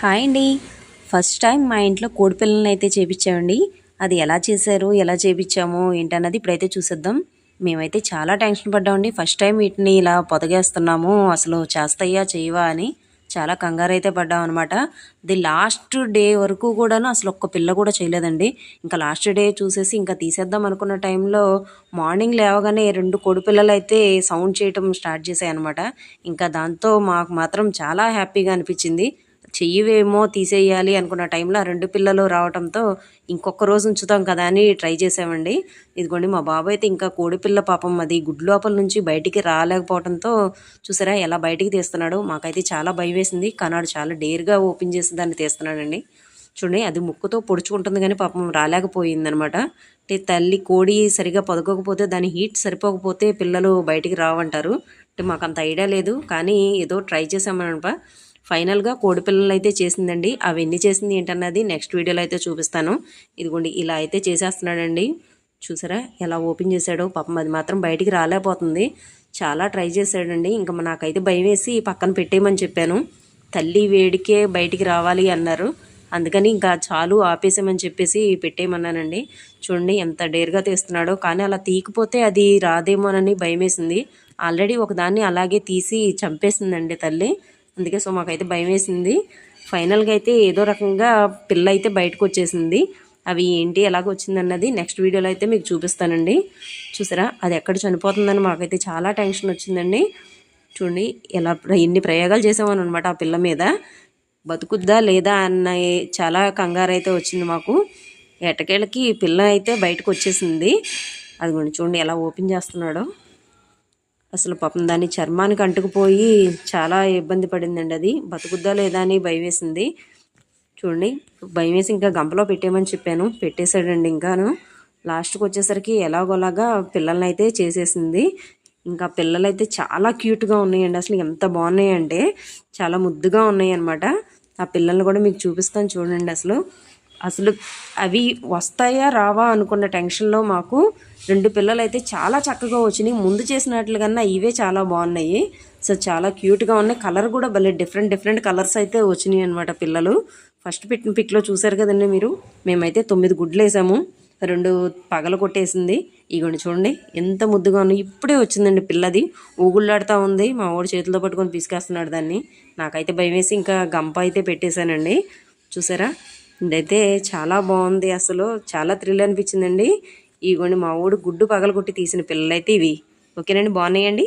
Hi అండి. First time మా ఇంట్లో కోడిపిల్లల్ని అయితే చేపించామండి. అది ఎలా చేశారు ఎలా చేపించాము ఏంటన్నది ఇప్పుడైతే చూసేద్దాం. మేమైతే చాలా టెన్షన్ పడ్డామండి. ఫస్ట్ టైం వీటిని ఇలా పొదగేస్తున్నాము అసలు చేస్తాయా చేయవా అని చాలా కంగారు అయితే పడ్డాం అనమాట ది లాస్ట్ డే వరకు కూడాను అసలు ఒక్క పిల్ల కూడా చేయలేదండి. ఇంకా లాస్ట్ డే చూసేసి ఇంకా తీసేద్దాం అనుకున్న టైంలో మార్నింగ్ లేవగానే రెండు కోడి పిల్లలు అయితే సౌండ్ చేయటం స్టార్ట్ చేశాయి అనమాట ఇంకా దాంతో మాకు మాత్రం చాలా హ్యాపీగా అనిపించింది. చెయ్యివేమో తీసేయాలి అనుకున్న టైంలో ఆ రెండు పిల్లలు రావడంతో ఇంకొక రోజు ఉంచుతాం కదా అని ట్రై చేసామండి ఇదిగోండి మా బాబు అయితే ఇంకా కోడిపిల్ల పాపం అది గుడ్ లోపల నుంచి బయటికి రాలేకపోవడంతో చూసారా ఎలా బయటికి తీస్తున్నాడు. మాకైతే చాలా భయం వేసింది. కనాడు చాలా డేర్గా ఓపెన్ చేసి దాన్ని తీస్తున్నాడండి. చూడండి అది ముక్కుతో పొడుచుకుంటుంది కానీ పాపం రాలేకపోయిందనమాట. అంటే తల్లి కోడి సరిగా పొదగకపోతే దాని హీట్ సరిపోకపోతే పిల్లలు బయటికి రావంటారు. అంటే మాకు అంత ఐడియా లేదు. కానీ ఏదో ట్రై చేసామనమాట ఫైనల్గా కోడిపిల్లలు అయితే చేసిందండి. అవి ఎన్ని చేసింది ఏంటన్నది నెక్స్ట్ వీడియోలో అయితే చూపిస్తాను. ఇదిగోండి ఇలా అయితే చేసేస్తున్నాడండి. చూసారా ఎలా ఓపెన్ చేశాడో. పాపం అది మాత్రం బయటికి రాలేకపోతుంది. చాలా ట్రై చేశాడండి. ఇంకా నాకైతే భయం వేసి పక్కన పెట్టేయమని చెప్పాను. తల్లి వేడికే బయటికి రావాలి అన్నారు. అందుకని ఇంకా చాలు ఆపేసామని చెప్పేసి పెట్టేయమన్నానండి. చూడండి ఎంత డేర్గా తీస్తున్నాడో. కానీ అలా తీయకపోతే అది రాదేమోనని భయం వేసింది ఆల్రెడీ ఒకదాన్ని అలాగే తీసి చంపేసిందండి తల్లి. అందుకే సో మాకైతే భయం వేసింది ఫైనల్గా అయితే ఏదో రకంగా పిల్ల అయితే బయటకు వచ్చేసింది అవి ఏంటి ఎలాగ వచ్చిందన్నది నెక్స్ట్ వీడియోలో అయితే మీకు చూపిస్తానండి. చూసారా? అది ఎక్కడ చనిపోతుందని మాకైతే చాలా టెన్షన్ వచ్చిందండి. చూడండి ఎలా ఎన్ని ప్రయోగాలు చేసామని అనమాట ఆ పిల్ల మీద. బతుకుద్దా లేదా అన్న చాలా కంగారు అయితే వచ్చింది మాకు. ఎటకేళ్ళకి పిల్ల అయితే బయటకు వచ్చేసింది అది చూడండి ఎలా ఓపెన్ చేస్తున్నాడో. అసలు పాపం దాని చర్మానికి అంటుకుపోయి చాలా ఇబ్బంది పడిందండి అది. బతుకుద్దా లేదా అని భయం వేసింది. చూడండి భయం వేసి ఇంకా గంపలో పెట్టేయమని చెప్పాను. పెట్టేశాడండి ఇంకాను. లాస్ట్కి వచ్చేసరికి ఎలాగోలాగా పిల్లల్ని అయితే చేసేసింది. ఇంకా పిల్లలు అయితే చాలా క్యూట్గా ఉన్నాయండి. అసలు ఎంత బాగున్నాయంటే చాలా ముద్దుగా ఉన్నాయి అనమాట ఆ పిల్లల్ని కూడా మీకు చూపిస్తాను చూడండి అసలు. అసలు అవి వస్తాయా రావా అనుకున్న టెన్షన్లో మాకు రెండు పిల్లలు అయితే చాలా చక్కగా వచ్చినాయి. ముందు చేసినట్లు ఇవే చాలా బాగున్నాయి. సో చాలా క్యూట్గా ఉన్నాయి. కలర్ కూడా భలే డిఫరెంట్ డిఫరెంట్ కలర్స్ అయితే వచ్చినాయి అనమాట పిల్లలు. ఫస్ట్ పెట్టిన పిక్లో చూసారు కదండి మీరు? మేమైతే తొమ్మిది గుడ్లు వేసాము. రెండు పగలు కొట్టేసింది. ఇగోండి చూడండి ఎంత ముద్దుగా ఉన్నాయి. ఇప్పుడే వచ్చిందండి పిల్లది. ఊగుళ్ళాడుతూ ఉంది. మా వాడు చేతిలో పట్టుకొని పిసికేస్తున్నాడు దాన్ని. నాకైతే భయం వేసి ఇంకా గంప అయితే పెట్టేశానండి. చూసారా? ఇదైతే చాలా బాగుంది అసలు. చాలా థ్రిల్ అనిపించిందండి. ఇవ్వండి మా ఊడు గుడ్డు పగలగొట్టి తీసిన పిల్లలైతే ఇవి. ఓకేనండి బాగున్నాయండి.